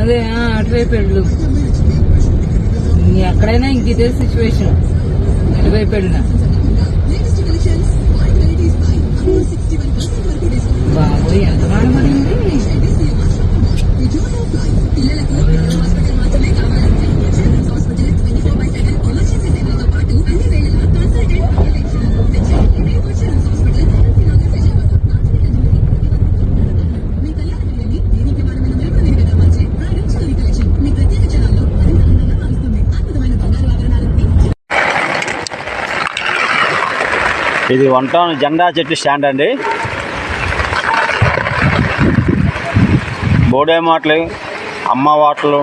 అదే అటువైపు ఎక్కడైనా ఇంక ఇదే సిచ్యువేషన్ ఇటువైపు వెళ్ళినా ఇది వన్ టౌన్ జెండా చెట్టు స్టాండ్ అండి. బోడే మాటలు అమ్మ వాటలు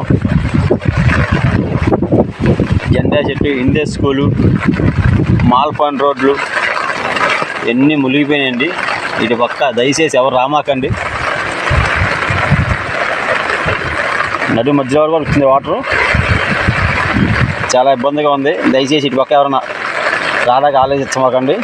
జెండా చెట్టు ఇందే స్కూలు మాల్పాన్ రోడ్లు ఎన్ని మునిగిపోయినాయండి. ఇటు పక్క దయచేసి ఎవరు రామాకండి. నడు మధ్యలో వరకు వచ్చింది వాటర్. చాలా ఇబ్బందిగా ఉంది. దయచేసి ఇటు పక్క ఎవరన్నా రాదాకా ఆలోచించమాకండి.